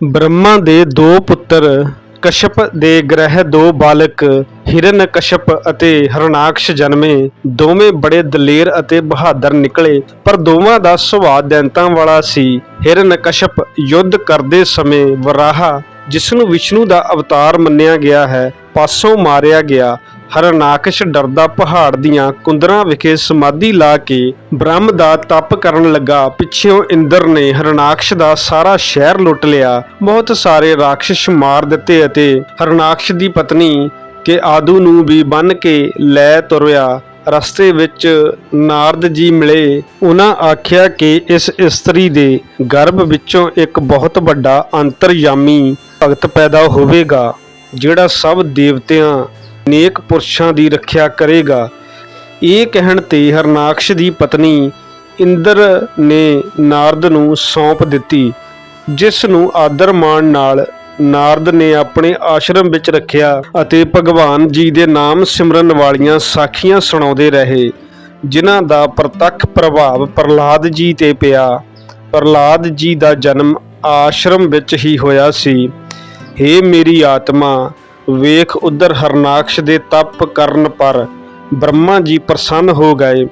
ਬ੍ਰਹਮਾ ਦੇ ਦੋ ਪੁੱਤਰ, ਕਸ਼ਪ ਦੇ ਗ੍ਰਹਿ ਦੋ ਬਾਲਕ ਹਿਰਨਕਸ਼ਪ ਅਤੇ ਹਰਨਾਕਸ਼ ਜਨਮੇ। ਦੋਵੇਂ ਬੜੇ ਦਲੇਰ ਅਤੇ ਬਹਾਦਰ ਨਿਕਲੇ, ਪਰ ਦੋਵਾਂ ਦਾ ਸੁਭਾਅ ਦੈਂਤਾਂ ਵਾਲਾ ਸੀ। ਹਿਰਨਕਸ਼ਪ ਯੁੱਧ ਕਰਦੇ ਸਮੇਂ ਵਰਾਹਾ ਜਿਸ ਨੂੰ ਵਿਸ਼ਨੂੰ ਦਾ ਅਵਤਾਰ ਮੰਨਿਆ ਗਿਆ ਹੈ, ਪਾਸੋਂ ਮਾਰਿਆ ਗਿਆ। ਹਰਨਾਕਸ਼ ਡਰਦਾ ਪਹਾੜ ਦੀਆਂ ਕੁੰਦਰਾਂ ਵਿਖੇ ਸਮਾਧੀ ਲਾ ਕੇ ਬ੍ਰਹਮ ਦਾ ਤਪ ਕਰਨ ਲੱਗਾ। ਪਿੱਛੋਂ ਇੰਦਰ ਨੇ ਹਰਨਾਕਸ਼ ਦਾ ਸਾਰਾ ਸ਼ਹਿਰ ਲੁੱਟ ਲਿਆ। ਬਹੁਤ ਸਾਰੇ ਰਾਖਸ਼ ਮਾਰ ਦਿੱਤੇ ਅਤੇ ਹਰਨਾਕਸ਼ ਦੀ ਪਤਨੀ ਕੇ ਆਦੂ ਨੂੰ ਵੀ ਬੰਨ ਕੇ ਲੈ ਤੁਰਿਆ। ਰਸਤੇ ਵਿੱਚ ਨਾਰਦ ਜੀ ਮਿਲੇ। ਉਹਨਾਂ ਆਖਿਆ ਕਿ ਇਸ ਇਸਤਰੀ ਦੇ ਗਰਭ ਵਿੱਚੋਂ ਇੱਕ ਬਹੁਤ ਵੱਡਾ ਅੰਤਰਯਾਮੀ ਭਗਤ ਪੈਦਾ ਹੋਵੇਗਾ, ਜਿਹੜਾ ਸਭ ਦੇਵਤਿਆਂ ਨੇਕ ਪੁਰਸ਼ਾਂ ਦੀ ਰੱਖਿਆ ਕਰੇਗਾ। ਇਹ ਕਹਿਣ ਤੇ ਹਰਨਾਕਸ਼ ਦੀ ਪਤਨੀ ਇੰਦਰ ਨੇ ਨਾਰਦ ਨੂੰ ਸੌਂਪ ਦਿੱਤੀ, ਜਿਸ ਨੂੰ ਆਦਰ ਮਾਣ ਨਾਲ ਨਾਰਦ ਨੇ ਆਪਣੇ ਆਸ਼ਰਮ ਵਿੱਚ ਰੱਖਿਆ ਅਤੇ ਭਗਵਾਨ ਜੀ ਦੇ ਨਾਮ ਸਿਮਰਨ ਵਾਲੀਆਂ ਸਾਖੀਆਂ ਸੁਣਾਉਂਦੇ ਰਹੇ, ਜਿਨ੍ਹਾਂ ਦਾ ਪ੍ਰਤੱਖ ਪ੍ਰਭਾਵ ਪ੍ਰਹਲਾਦ ਜੀ ਤੇ ਪਿਆ। ਪ੍ਰਹਲਾਦ ਜੀ ਦਾ ਜਨਮ ਆਸ਼ਰਮ ਵਿੱਚ ਹੀ ਹੋਇਆ ਸੀ। ਹੇ ਮੇਰੀ ਆਤਮਾ ਵੇਖ ਉਧਰ ਹਰਨਾਕਸ਼ ਦੇ ਤਪ ਕਰਨ ਪਰ ਬ੍ਰਹਮਾ ਜੀ ਪ੍ਰਸੰਨ ਹੋ ਗਏ।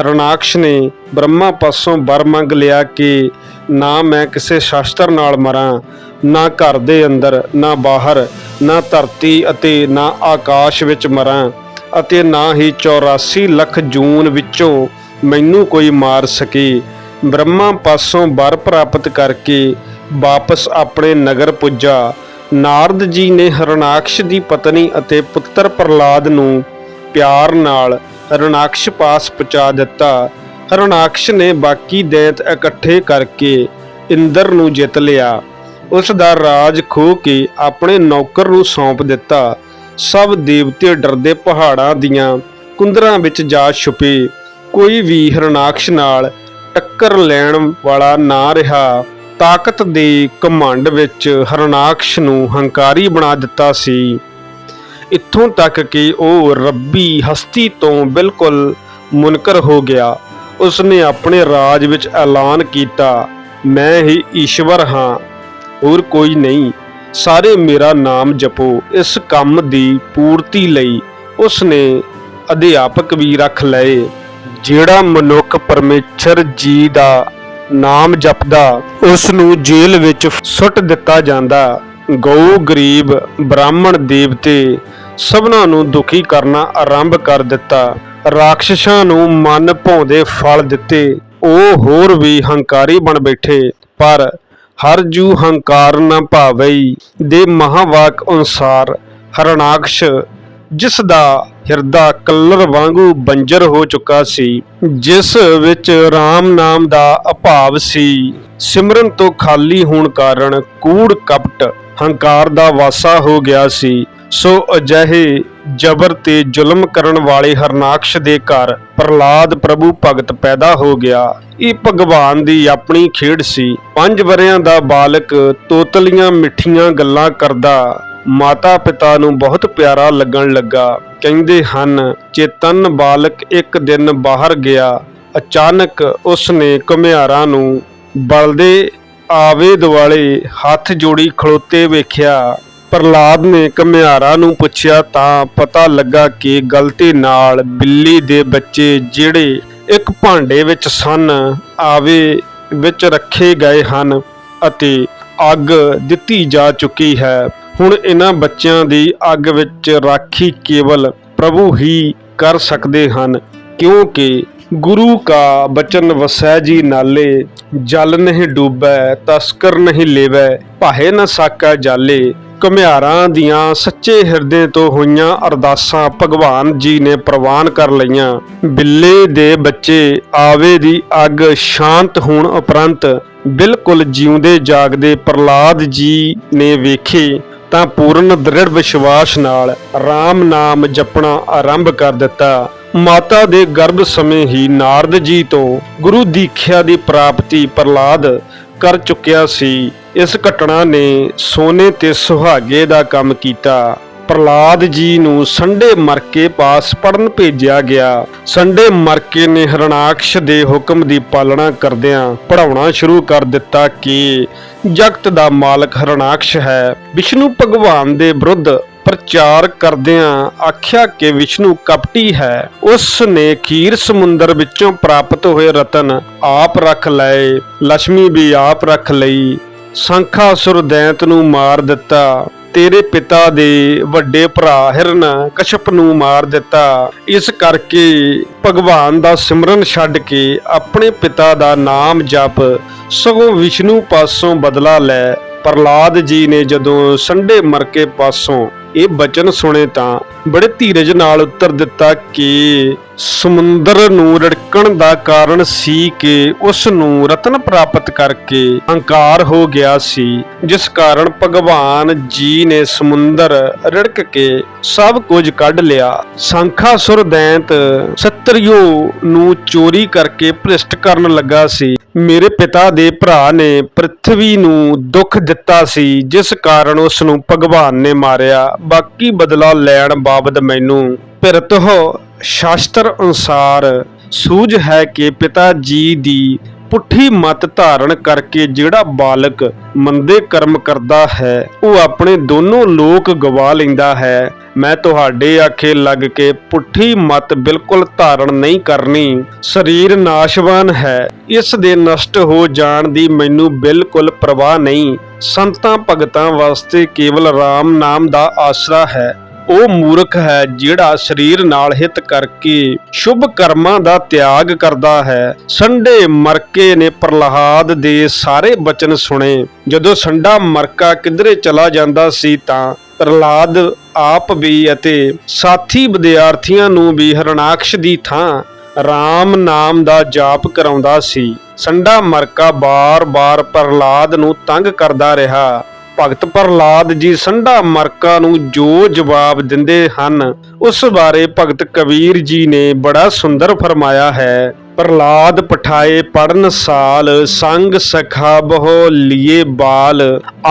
ਹਰਨਾਕਸ਼ ਨੇ ਬ੍ਰਹਮਾ ਪਾਸੋਂ ਵਰ ਮੰਗ ਲਿਆ ਕਿ ਨਾ ਮੈਂ ਕਿਸੇ ਸ਼ਾਸਤਰ ਨਾਲ ਮਰਾਂ, ਨਾ ਘਰ ਦੇ ਅੰਦਰ, ਨਾ ਬਾਹਰ, ਨਾ ਧਰਤੀ ਅਤੇ ਨਾ ਆਕਾਸ਼ ਵਿੱਚ ਮਰਾਂ ਅਤੇ ਨਾ ਹੀ 84 ਲੱਖ ਜੂਨ ਵਿੱਚੋਂ ਮੈਨੂੰ ਕੋਈ ਮਾਰ ਸਕੇ। ਬ੍ਰਹਮਾ ਪਾਸੋਂ ਵਰ ਪ੍ਰਾਪਤ ਕਰਕੇ ਵਾਪਸ ਆਪਣੇ ਨਗਰ ਪੁੱਜਾ। ਨਾਰਦ ਜੀ ਨੇ ਹਰਨਾਕਸ਼ ਦੀ ਪਤਨੀ ਅਤੇ ਪੁੱਤਰ ਪ੍ਰਹਲਾਦ ਨੂੰ ਪਿਆਰ ਨਾਲ ਹਰਨਾਕਸ਼ ਪਾਸ ਪਹੁੰਚਾ ਦਿੱਤਾ। ਹਰਨਾਕਸ਼ ਨੇ ਬਾਕੀ ਦੈਤ ਇਕੱਠੇ ਕਰਕੇ ਇੰਦਰ ਨੂੰ ਜਿੱਤ ਲਿਆ। ਉਸ ਦਾ ਰਾਜ ਖੋ ਕੇ ਆਪਣੇ ਨੌਕਰ ਨੂੰ ਸੌਂਪ ਦਿੱਤਾ। ਸਭ ਦੇਵਤੇ ਡਰਦੇ ਪਹਾੜਾਂ ਦੀਆਂ ਕੁੰਦਰਾਂ ਵਿੱਚ ਜਾ ਛੁਪੇ। ਕੋਈ ਵੀ ਹਰਨਾਕਸ਼ ਨਾਲ ਟੱਕਰ ਲੈਣ ਵਾਲਾ ਨਾ ਰਿਹਾ। ਤਾਕਤ ਦੇ ਕਮੰਡ ਵਿੱਚ ਹਰਨਾਕਸ਼ ਨੂੰ ਹੰਕਾਰੀ ਬਣਾ ਦਿੱਤਾ ਸੀ। ਇੱਥੋਂ ਤੱਕ ਕਿ ਉਹ ਰੱਬੀ ਹਸਤੀ ਤੋਂ ਬਿਲਕੁਲ ਮੁਨਕਰ ਹੋ ਗਿਆ। ਉਸਨੇ ਆਪਣੇ ਰਾਜ ਵਿੱਚ ਐਲਾਨ ਕੀਤਾ, ਮੈਂ ਹੀ ਈਸ਼ਵਰ ਹਾਂ, ਹੋਰ ਕੋਈ ਨਹੀਂ। ਸਾਰੇ ਮੇਰਾ ਨਾਮ ਜਪੋ। ਇਸ ਕੰਮ ਦੀ ਪੂਰਤੀ ਲਈ ਉਸਨੇ ਅਧਿਆਪਕ ਵੀ ਰੱਖ ਲਏ, ਜਿਹੜਾ ਮਨੁੱਖ ਪਰਮੇਸ਼ਰ ਜੀ ਦਾ ਨਾਮ ਜਪਦਾ ਉਸ ਨੂੰ ਜੇਲ੍ਹ ਵਿੱਚ ਸੁੱਟ ਦਿੱਤਾ ਜਾਂਦਾ। ਗਊ, ਗਰੀਬ, ਬ੍ਰਾਹਮਣ, ਦੇਵਤੇ ਸਭਨਾਂ ਨੂੰ ਦੁਖੀ ਕਰਨਾ ਆਰੰਭ ਕਰ ਦਿੱਤਾ। ਰਾਖਸ਼ਾਂ ਨੂੰ ਮਨ ਭਾਉਂਦੇ ਫਲ ਦਿੱਤੇ। ਉਹ ਹੋਰ ਵੀ ਹੰਕਾਰੀ ਬਣ ਬੈਠੇ। ਪਰ ਹਰ ਜੂ ਹੰਕਾਰ ਨਾ ਭਾਵਈ ਦੇ ਮਹਾਵਾਕ ਅਨੁਸਾਰ ਹਰਨਾਕਸ਼ ਜਿਸ ਦਾ ਹਿਰਦਾ ਕਲਰ ਵਾਂਗੂ ਬੰਜਰ ਹੋ ਚੁੱਕਾ ਸੀ, ਜਿਸ ਵਿੱਚ RAM ਨਾਮ ਦਾ ਅਭਾਵ ਸੀ। ਸਿਮਰਨ ਤੋਂ ਖਾਲੀ ਹੋਣ ਕਾਰਨ ਕੂੜ ਕਪਟ ਹੰਕਾਰ ਦਾ ਵਾਸਾ ਹੋ ਗਿਆ ਸੀ। ਸੋ ਅਜਿਹੇ ਜਬਰ ਤੇ ਜ਼ੁਲਮ ਕਰਨ ਵਾਲੇ ਹਰਨਾਕਸ਼ ਦੇ ਘਰ ਪ੍ਰਲਾਦ ਪ੍ਰਭੂ ਭਗਤ ਪੈਦਾ ਹੋ ਗਿਆ। ਇਹ ਭਗਵਾਨ ਦੀ ਆਪਣੀ ਖੇਡ ਸੀ। ਪੰਜ ਵਰਿਆਂ ਦਾ ਬਾਲਕ ਤੋਤਲੀਆਂ ਮਿੱਠੀਆਂ ਗੱਲਾਂ ਕਰਦਾ ਮਾਤਾ ਪਿਤਾ ਨੂੰ ਬਹੁਤ ਪਿਆਰਾ ਲੱਗਣ ਲੱਗਾ। ਕਹਿੰਦੇ ਹਨ, ਚੇਤਨ ਬਾਲਕ ਇੱਕ ਦਿਨ ਬਾਹਰ ਗਿਆ। ਅਚਾਨਕ ਉਸ ਨੇ ਘੁਮਿਆਰਾਂ ਨੂੰ ਬਲਦੇ ਆਵੇ ਦੁਆਲੇ ਹੱਥ ਜੋੜੀ ਖਲੋਤੇ ਵੇਖਿਆ। ਪ੍ਰਲਾਦ ਨੇ ਘੁਮਿਆਰਾਂ ਨੂੰ ਪੁੱਛਿਆ ਤਾਂ ਪਤਾ ਲੱਗਾ ਕਿ ਗਲਤੀ ਨਾਲ ਬਿੱਲੀ ਦੇ ਬੱਚੇ ਜਿਹੜੇ ਇੱਕ ਭਾਂਡੇ ਵਿੱਚ ਸਨ, ਆਵੇ ਵਿੱਚ ਰੱਖੇ ਗਏ ਹਨ ਅਤੇ ਅੱਗ ਦਿੱਤੀ ਜਾ ਚੁੱਕੀ ਹੈ। ਹੁਣ ਇਹਨਾਂ ਬੱਚਿਆਂ ਦੀ ਅੱਗ ਵਿੱਚ ਰਾਖੀ ਕੇਵਲ ਪ੍ਰਭੂ ਹੀ ਕਰ ਸਕਦੇ ਹਨ, ਕਿਉਂਕਿ ਗੁਰੂ ਕਾ ਬਚਨ ਵਸੈ ਜੀ ਨਾਲੇ, ਜਲ ਨਹੀਂ ਡੂਬੈ, ਤਸਕਰ ਨਹੀਂ ਲੇਵੈ, ਭਾਏ ਨ ਸਾਕਾ ਜਾਲੇ, ਘੁਮਿਆਰਾਂ ਦੀਆਂ ਸੱਚੇ ਹਿਰਦੇ ਤੋਂ ਹੋਈਆਂ ਅਰਦਾਸਾਂ ਭਗਵਾਨ ਜੀ ਨੇ ਪ੍ਰਵਾਨ ਕਰ ਲਈਆਂ। ਬਿੱਲੇ ਦੇ ਬੱਚੇ, ਆਵੇ ਦੀ ਅੱਗ ਸ਼ਾਂਤ ਹੋਣ ਉਪਰੰਤ ਬਿਲਕੁਲ ਜਿਉਂਦੇ ਜਾਗਦੇ ਪ੍ਰਲਾਦ ਜੀ ਨੇ ਵੇਖੇ। ਤਾਂ ਪੂਰਨ ਦ੍ਰਿੜ ਵਿਸ਼ਵਾਸ ਨਾਲ RAM ਨਾਮ ਜਪਣਾ ਆਰੰਭ ਕਰ ਦਿੱਤਾ। ਮਾਤਾ ਦੇ ਗਰਭ ਸਮੇਂ ਹੀ ਨਾਰਦ ਜੀ ਤੋਂ ਗੁਰੂ ਦੀਖਿਆ ਦੀ ਪ੍ਰਾਪਤੀ ਪ੍ਰਲਾਦ ਕਰ ਚੁੱਕਿਆ ਸੀ। ਇਸ ਘਟਨਾ ਨੇ ਸੋਨੇ ਤੇ ਸੁਹਾਗੇ ਦਾ ਕੰਮ ਕੀਤਾ। ਪ੍ਰਲਾਦ ਜੀ ਨੂੰ ਸੰਡੇ ਮਰਕੇ ਪਾਸ ਪੜਨ ਭੇਜਿਆ ਗਿਆ। ਸੰਡੇ ਮਰਕੇ ਨੇ ਹਰਣਾਕਸ਼ ਦੇ ਹੁਕਮ ਦੀ ਪਾਲਣਾ ਕਰਦਿਆਂ ਪੜਾਉਣਾ ਸ਼ੁਰੂ ਕਰ ਦਿੱਤਾ ਕਿ ਜਗਤ ਦਾ ਮਾਲਕ ਹਰਣਾਕਸ਼ ਹੈ। ਵਿਸ਼ਨੂੰ ਭਗਵਾਨ ਦੇ ਵਿਰੁੱਧ ਪ੍ਰਚਾਰ ਕਰਦਿਆਂ ਆਖਿਆ ਕਿ ਵਿਸ਼ਨੂੰ ਕਪਟੀ ਹੈ। ਉਸ ਨੇ ਖੀਰ ਸਮੁੰਦਰ ਵਿੱਚੋਂ ਪ੍ਰਾਪਤ ਹੋਏ ਰਤਨ ਆਪ ਰੱਖ ਲਏ ਲక్ష్ਮੀ ਵੀ ਆਪ ਰੱਖ ਲਈ, ਸੰਖਾਸੁਰ ਦੈਂਤ ਨੂੰ ਮਾਰ ਦਿੱਤਾ। ਤੇਰੇ ਪਿਤਾ ਦੇ ਵੱਡੇ ਭਰਾ ਹਿਰਨ ਕਸ਼ਪ ਨੂੰ ਮਾਰ ਦਿੱਤਾ। ਇਸ ਕਰਕੇ ਭਗਵਾਨ ਦਾ ਸਿਮਰਨ ਛੱਡ ਕੇ ਆਪਣੇ ਪਿਤਾ ਦਾ ਨਾਮ ਜਪ ਸਗੋਂ ਵਿਸ਼ਨੂੰ ਪਾਸੋਂ ਬਦਲਾ ਲੈ। ਪ੍ਰਲਾਦ ਜੀ ਨੇ ਜਦੋਂ ਸੰਡੇ ਮਰਕੇ ਪਾਸੋਂ ਇਹ ਬਚਨ ਸੁਣੇ ਤਾਂ ਬੜੇ ਧੀਰਜ ਨਾਲ ਉੱਤਰ ਦਿੱਤਾ ਕਿ ਸਮੁੰਦਰ ਨੂੰ ਰੜਕਣ ਦਾ ਕਾਰਨ ਸੀ ਕਿ ਉਸ ਨੂੰ ਰਤਨ ਪ੍ਰਾਪਤ ਕਰਕੇ ਹੰਕਾਰ ਹੋ ਗਿਆ ਸੀ, ਜਿਸ ਕਾਰਨ ਭਗਵਾਨ ਜੀ ਨੇ ਸਮੁੰਦਰ ਰੜਕ ਕੇ ਸਭ ਕੁਝ ਕੱਢ ਲਿਆ। ਸੰਖਾਸੁਰ ਦੈਂਤ ਸਤਰਿਓ ਨੂੰ ਚੋਰੀ ਕਰਕੇ ਭ੍ਰਿਸ਼ਟ ਕਰਨ ਲੱਗਾ ਸੀ। ਮੇਰੇ ਪਿਤਾ ਦੇ ਭਰਾ ਨੇ ਪ੍ਰithvi ਨੂੰ ਦੁੱਖ ਦਿੱਤਾ ਸੀ, ਜਿਸ ਕਾਰਨ ਉਸ ਨੂੰ ਭਗਵਾਨ ਨੇ ਮਾਰਿਆ। ਬਾਕੀ ਬਦਲਾ ਲੈਣ ਬਾਬਤ ਮੈਨੂੰ ਪਿਰਤਹ ਸ਼ਾਸਤਰ ਅਨੁਸਾਰ ਸੂਝ ਹੈ ਕਿ ਪਿਤਾ ਜੀ ਦੀ ਪੁੱਠੀ ਮਤ ਧਾਰਨ ਕਰਕੇ ਜਿਹੜਾ ਬਾਲਕ ਮੰਦੇ ਕਰਮ ਕਰਦਾ ਹੈ, ਉਹ ਆਪਣੇ ਦੋਨੋਂ ਲੋਕ ਗਵਾ ਲੈਂਦਾ ਹੈ। ਮੈਂ ਤੁਹਾਡੇ ਆਖੇ ਲੱਗ ਕੇ ਪੁੱਠੀ ਮਤ ਬਿਲਕੁਲ ਧਾਰਨ ਨਹੀਂ ਕਰਨੀ। ਸਰੀਰ ਨਾਸ਼ਵਾਨ ਹੈ, ਇਸ ਦੇ ਨਸ਼ਟ ਹੋ ਜਾਣ ਦੀ ਮੈਨੂੰ ਬਿਲਕੁਲ ਪਰਵਾਹ ਨਹੀਂ। ਸੰਤਾਂ ਭਗਤਾਂ ਵਾਸਤੇ ਕੇਵਲ RAM ਨਾਮ ਦਾ ਆਸਰਾ ਹੈ। ਉਹ ਮੂਰਖ ਹੈ ਜਿਹੜਾ ਸਰੀਰ ਨਾਲ ਹਿਤ ਕਰਕੇ ਸ਼ੁਭ ਕਰਮਾਂ ਦਾ ਤਿਆਗ ਕਰਦਾ ਹੈ। ਸੰਡੇ ਮਰਕੇ ਨੇ ਪ੍ਰਹਲਾਦ ਦੇ ਸਾਰੇ ਬਚਨ ਸੁਣੇ। ਜਦੋਂ ਸੰਡਾ ਮਰਕਾ ਕਿਧਰੇ ਚਲਾ ਜਾਂਦਾ ਸੀ ਤਾਂ ਪ੍ਰਹਲਾਦ ਆਪ ਵੀ ਅਤੇ ਸਾਥੀ ਵਿਦਿਆਰਥੀਆਂ ਨੂੰ ਵੀ ਹਰਨਾਕਸ਼ ਦੀ ਥਾਂ ਰਾਮ ਨਾਮ ਦਾ ਜਾਪ ਕਰਾਉਂਦਾ ਸੀ। ਸੰਡਾ ਮਰਕਾ ਬਾਰ-ਬਾਰ ਪ੍ਰਹਲਾਦ ਨੂੰ ਤੰਗ ਕਰਦਾ ਰਿਹਾ। ਭਗਤ ਪ੍ਰਹਲਾਦ ਜੀ ਸੰਡਾ ਮਰਕਾ ਨੂੰ ਜੋ ਜਵਾਬ ਦਿੰਦੇ ਹਨ, ਉਸ ਬਾਰੇ ਭਗਤ ਕਬੀਰ ਜੀ ਨੇ ਬੜਾ ਸੁੰਦਰ ਫਰਮਾਇਆ ਹੈ। ਪ੍ਰਹਲਾਦ ਪਠਾਏ ਪੜਨ ਸਾਲ, ਸੰਗ ਸਖਾ ਬਹੁ ਲਿਏ ਬਾਲ।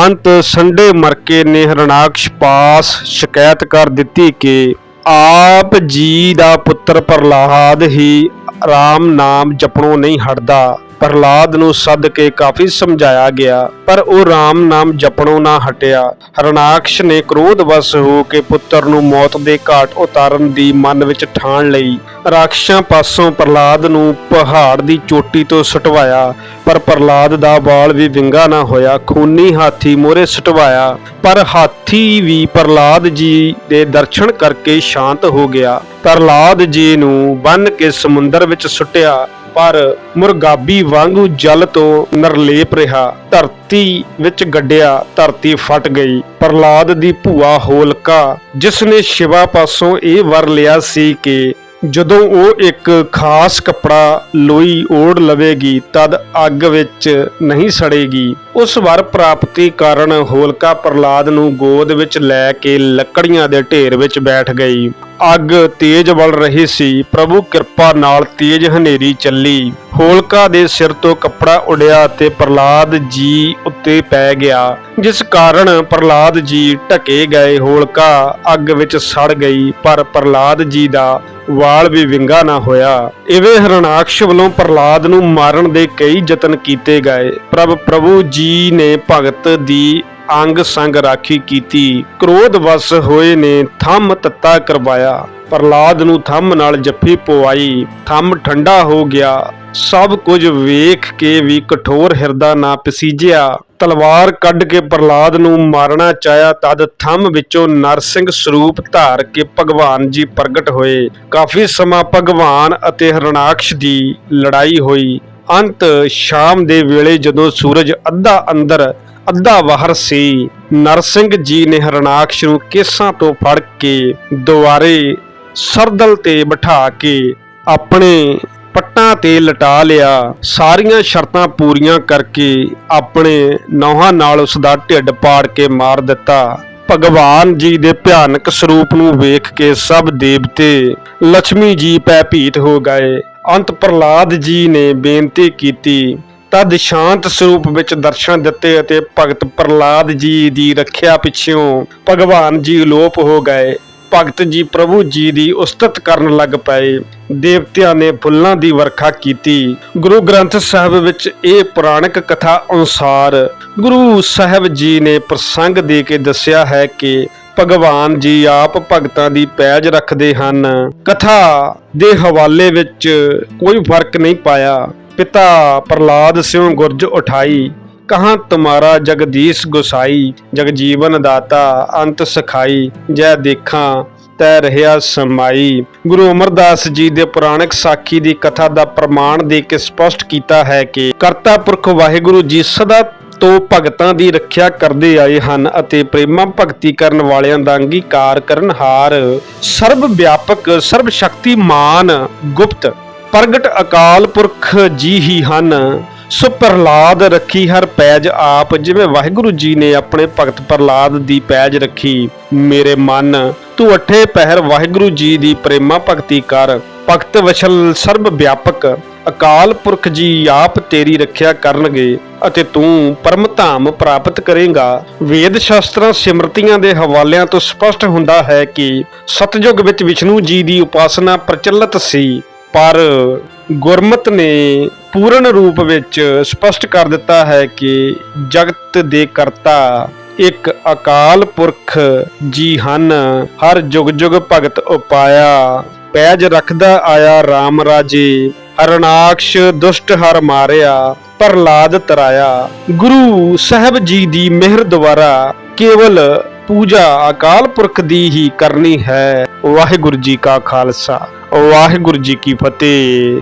ਅੰਤ ਸੰਡੇ ਮਰਕੇ ਨੇ ਹਰਨਾਕਸ਼ ਪਾਸ ਸ਼ਿਕਾਇਤ ਕਰ ਦਿੱਤੀ ਕਿ ਆਪ ਜੀ ਦਾ ਪੁੱਤਰ ਪ੍ਰਹਲਾਦ ਹੀ ਰਾਮ ਨਾਮ ਜਪਣੋਂ ਨਹੀਂ ਹਟਦਾ। ਪ੍ਰਹਲਾਦ ਨੂੰ ਸੱਦ ਕੇ ਕਾਫੀ ਸਮਝਾਇਆ ਗਿਆ, ਪਰ ਉਹ RAM ਨਾਮ ਜਪਣੋਂ ਨਾ ਹਟਿਆ। ਹਰਨਾਕਸ਼ ਨੇ ਕ੍ਰੋਧਵਸ ਹੋ ਕੇ ਪੁੱਤਰ ਨੂੰ ਮੌਤ ਦੇ ਘਾਟ ਉਤਾਰਨ ਦੀ ਮਨ ਵਿੱਚ ਠਾਣ ਲਈ, ਰਾਖਸ਼ਾਂ ਪਾਸੋਂ ਪ੍ਰਹਲਾਦ ਨੂੰ ਪਹਾੜ ਦੀ ਚੋਟੀ ਤੋਂ ਸਟਵਾਇਆ, ਪਰ ਪ੍ਰਹਲਾਦ ਦਾ ਬਾਲ ਵੀ ਵਿੰਗਾ ਨਾ ਹੋਇਆ, ਖੂਨੀ ਹਾਥੀ ਮੋਰੇ ਸਟਵਾਇਆ, ਪਰ ਹਾਥੀ ਵੀ ਪ੍ਰਹਲਾਦ ਜੀ ਦੇ ਦਰਸ਼ਨ ਕਰਕੇ ਸ਼ਾਂਤ ਹੋ ਗਿਆ। ਪ੍ਰਹਲਾਦ ਜੀ ਨੂੰ ਬੰਨ ਕੇ ਸਮੁੰਦਰ ਵਿੱਚ ਸੁੱਟਿਆ ਪਰ ਮੁਰਗਾਬੀ ਵਾਂਗੂ ਜਲ ਤੋਂ ਨਰਲੇਪ ਰਿਹਾ। ਧਰਤੀ ਵਿੱਚ ਗੱਡਿਆ, ਧਰਤੀ ਫਟ ਗਈ। ਪ੍ਰਹਲਾਦ ਦੀ ਭੂਆ ਹੋਲਕਾ, ਜਿਸ ਨੇ ਸ਼ਿਵਾ ਪਾਸੋਂ ਇਹ ਵਰ ਲਿਆ ਸੀ ਕਿ ਜਦੋਂ ਉਹ ਇੱਕ ਖਾਸ ਕੱਪੜਾ ਲੋਈ ਓੜ ਲਵੇਗੀ, ਤਦ ਅੱਗ ਵਿੱਚ ਨਹੀਂ ਸੜੇਗੀ। ਉਸ ਵਰ ਪ੍ਰਾਪਤੀ ਕਾਰਨ ਹੋਲਕਾ ਪ੍ਰਹਲਾਦ ਨੂੰ ਗੋਦ ਵਿੱਚ ਲੈ ਕੇ ਲੱਕੜੀਆਂ ਦੇ ਢੇਰ ਵਿੱਚ ਬੈਠ ਗਈ। ਅੱਗ ਤੇਜ਼ ਬਲ ਰਹੀ ਸੀ, ਪ੍ਰਭੂ ਕਿਰਪਾ ਨਾਲ ਤੇਜ਼ ਹਨੇਰੀ ਚੱਲੀ। ਹੋਲਕਾ ਦੇ ਸਿਰ ਤੋਂ ਕੱਪੜਾ ਉੜਿਆ ਤੇ ਪ੍ਰਹਲਾਦ ਜੀ ਉੱਤੇ ਪੈ ਗਿਆ। ਜਿਸ ਕਾਰਨ ਪ੍ਰਹਲਾਦ ਜੀ ਢਕੇ ਗਏ ਹੋਲਕਾ, ਅੱਗ ਵਿੱਚ ਸੜ ਗਈ, ਪਰ ਪ੍ਰਹਲਾਦ ਜੀ ਦਾ ਵਾਲ ਵੀ ਵਿੰਗਾ ਨਾ ਹੋਇਆ। ਇਵੇਂ ਹਰਨਾਕਸ਼ ਵੱਲੋਂ ਪ੍ਰਹਲਾਦ ਨੂੰ ਮਾਰਨ ਦੇ ਕਈ ਯਤਨ ਕੀਤੇ ਗਏ। ਪ੍ਰਭ ਪ੍ਰਭੂ ਜੀ ਨੇ ਭਗਤ ਦੀ ਅੰਗ ਸੰਗ ਰਾਖੀ ਕੀਤੀ। ਕ੍ਰੋਧ ਵਸ ਹੋਏ ਨੇ, ਥੰਮ ਤੱਤਾ ਕਰਵਾਇਆ। ਪ੍ਰਹਲਾਦ ਨੂੰ ਥੰਮ ਨਾਲ ਜੱਫੀ ਪਵਾਈ। ਥੰਮ ਠੰਡਾ ਹੋ ਗਿਆ। ਸਭ ਕੁਝ ਵੇਖ ਕੇ ਵੀ ਕਠੋਰ ਹਿਰਦਾ ਨਾ ਪਸੀਜਿਆ। ਤਲਵਾਰ ਕੱਢ ਕੇ ਪ੍ਰਹਲਾਦ ਨੂੰ ਮਾਰਨਾ ਚਾਹਿਆ, ਤਦ ਥੰਮ ਵਿੱਚੋਂ ਨਰਸਿੰਘ ਸਰੂਪ ਧਾਰ ਕੇ ਭਗਵਾਨ ਜੀ ਪ੍ਰਗਟ ਹੋਏ। ਕਾਫੀ ਸਮਾਂ ਭਗਵਾਨ ਅਤੇ ਹਰਨਾਕਸ਼ ਦੀ ਲੜਾਈ ਹੋਈ। ਅੰਤ ਸ਼ਾਮ ਦੇ ਵੇਲੇ ਜਦੋਂ ਸੂਰਜ ਅੱਧਾ ਅੰਦਰ ਅੱਧਾ ਬਾਹਰ ਸੀ। ਨਰਸਿੰਘ ਜੀ ਨੇ ਹਰਨਾਕਸ਼ ਨੂੰ ਕੇਸਾਂ ਤੋਂ ਫੜ ਕੇ ਦੁਆਰੇ ਸਰਦਲ ਤੇ ਬਿਠਾ ਕੇ ਆਪਣੇ ਪੱਟਾਂ ਤੇ ਲਟਾ ਲਿਆ। ਸਾਰੀਆਂ ਸ਼ਰਤਾਂ ਪੂਰੀਆਂ ਕਰਕੇ ਆਪਣੇ ਨੌਹਾਂ ਨਾਲ ਉਸ ਦਾ ਢਿੱਡ ਪਾੜ ਕੇ ਮਾਰ ਦਿੱਤਾ। ਭਗਵਾਨ ਜੀ ਦੇ ਭਿਆਨਕ ਸਰੂਪ ਨੂੰ ਵੇਖ ਕੇ ਸਭ ਦੇਵਤੇ ਲక్ష్ਮੀ ਜੀ ਭੈਭੀਤ ਹੋ ਗਏ। ਅੰਤ ਪ੍ਰਹਲਾਦ ਜੀ ਨੇ ਬੇਨਤੀ ਕੀਤੀ ਤਦ ਸ਼ਾਂਤ ਸਰੂਪ ਵਿੱਚ ਦਰਸ਼ਨ ਦਿੱਤੇ ਅਤੇ ਭਗਤ ਪ੍ਰਲਾਦ ਜੀ ਦੀ ਰੱਖਿਆ ਪਿੱਛੋਂ ਭਗਵਾਨ ਜੀ ਲੋਪ ਹੋ ਗਏ। ਭਗਤ ਜੀ ਪ੍ਰਭੂ ਜੀ ਦੀ ਉਸਤਤ ਕਰਨ ਲੱਗ ਪਏ। ਦੇਵਤਿਆਂ ਨੇ ਫੁੱਲਾਂ ਦੀ ਵਰਖਾ ਕੀਤੀ। ਗੁਰੂ ਗ੍ਰੰਥ ਸਾਹਿਬ ਵਿੱਚ ਇਹ ਪੁਰਾਣਿਕ ਕਥਾ ਅਨੁਸਾਰ ਗੁਰੂ ਸਾਹਿਬ ਜੀ ਨੇ ਪ੍ਰਸੰਗ ਦੇ ਕੇ ਦੱਸਿਆ ਹੈ ਕਿ ਭਗਵਾਨ ਜੀ ਆਪ ਭਗਤਾਂ ਦੀ ਪੈਜ ਰੱਖਦੇ ਹਨ। ਕਥਾ ਦੇ ਹਵਾਲੇ ਵਿੱਚ ਕੋਈ ਫ਼ਰਕ ਨਹੀਂ ਪਾਇਆ। ਪਿਤਾ ਪ੍ਰਲਾਦ ਸਿੰਘ ਗੁਰਜ ਉਠਾਈ, ਕਹਾਂ ਤੁਮਾਰਾ ਜਗਦੀਸ਼ ਗੁਸਾਈ ਜਗਜੀਵਨ ਦਾਤਾ ਅੰਤ ਸਖਾਈ, ਜੈ ਦੇਖਾਂ ਤੈ ਰਹਿਆ ਸਮਾਈ। ਗੁਰੂ ਅਮਰਦਾਸ ਜੀ ਦੇ ਪੁਰਾਣਿਕ ਸਾਖੀ ਦੀ ਕਥਾ ਦਾ ਪ੍ਰਮਾਣ ਦੇ ਕੇ ਸਪਸ਼ਟ ਕੀਤਾ ਹੈ ਕਿ ਕਰਤਾ ਪੁਰਖ ਵਾਹਿਗੁਰੂ ਜੀ ਸਦਾ ਤੋਂ ਭਗਤਾਂ ਦੀ ਰੱਖਿਆ ਕਰਦੇ ਆਏ ਹਨ ਅਤੇ ਪ੍ਰੇਮਾ ਭਗਤੀ ਕਰਨ ਵਾਲਿਆਂ ਦਾ ਅੰਗੀਕਾਰ ਕਰਨਹਾਰ ਸਰਬ ਵਿਆਪਕ ਸਰਬ ਸ਼ਕਤੀਮਾਨ ਗੁਪਤ ਪ੍ਰਗਟ ਅਕਾਲ ਪੁਰਖ ਜੀ ਹੀ ਹਨ ਸੋ ਪ੍ਰਲਾਦ ਰੱਖੀ ਹਰ ਪੈਜ ਆਪ, ਜਿਵੇਂ ਵਾਹਿਗੁਰੂ ਜੀ ਨੇ ਆਪਣੇ ਭਗਤ ਪ੍ਰਲਾਦ ਦੀ ਪੈਜ ਰੱਖੀ। ਮੇਰੇ ਮਨ, ਤੂੰ ਅਠੇ ਪਹਿਰ ਵਾਹਿਗੁਰੂ ਜੀ ਦੀ ਪ੍ਰੇਮਾ ਭਗਤੀ ਕਰ। ਭਗਤ ਵਸ਼ਲ ਸਰਬ ਵਿਆਪਕ, ਅਕਾਲ ਪੁਰਖ ਜੀ ਆਪ ਤੇਰੀ ਰੱਖਿਆ ਕਰਨਗੇ, ਅਤੇ ਤੂੰ ਪਰਮ ਧਾਮ ਪ੍ਰਾਪਤ ਕਰੇਗਾ। ਵੇਦ ਸ਼ਾਸਤਰਾਂ ਸਿਮਰਤੀਆਂ ਦੇ ਹਵਾਲਿਆਂ ਤੋਂ ਸਪਸ਼ਟ ਹੁੰਦਾ ਹੈ ਕਿ ਸਤਜੁਗ ਵਿੱਚ ਵਿਸ਼ਨੂੰ ਜੀ ਦੀ ਉਪਾਸਨਾ ਪ੍ਰਚਲਿਤ ਸੀ। ਪਰ ਗੁਰਮਤ ਨੇ ਪੂਰਨ ਰੂਪ ਵਿੱਚ ਸਪਸ਼ਟ ਕਰ ਦਿੱਤਾ ਹੈ ਕਿ ਜਗਤ ਦੇ ਕਰਤਾ ਇੱਕ ਅਕਾਲ ਪੁਰਖ ਜੀ ਹਨ। ਹਰ ਜੁਗ ਜੁਗ ਭਗਤ ਉਪਾਇਆ, ਪੈਜ ਰੱਖਦਾ ਆਇਆ RAM ਰਾਜੇ ਹਰਨਾਕਸ਼ ਦੁਸ਼ਟ ਹਰ ਮਾਰਿਆ ਪ੍ਰਲਾਦ ਤਰਾਇਆ। ਗੁਰੂ ਸਾਹਿਬ ਜੀ ਦੀ ਮਿਹਰ ਦੁਆਰਾ ਕੇਵਲ ਪੂਜਾ ਅਕਾਲ ਪੁਰਖ ਦੀ ਹੀ ਕਰਨੀ ਹੈ। ਵਾਹਿਗੁਰੂ ਜੀ ਕਾ ਖਾਲਸਾ। ਵਾਹਿਗੁਰੂ ਜੀ ਕੀ ਫਤਿਹ।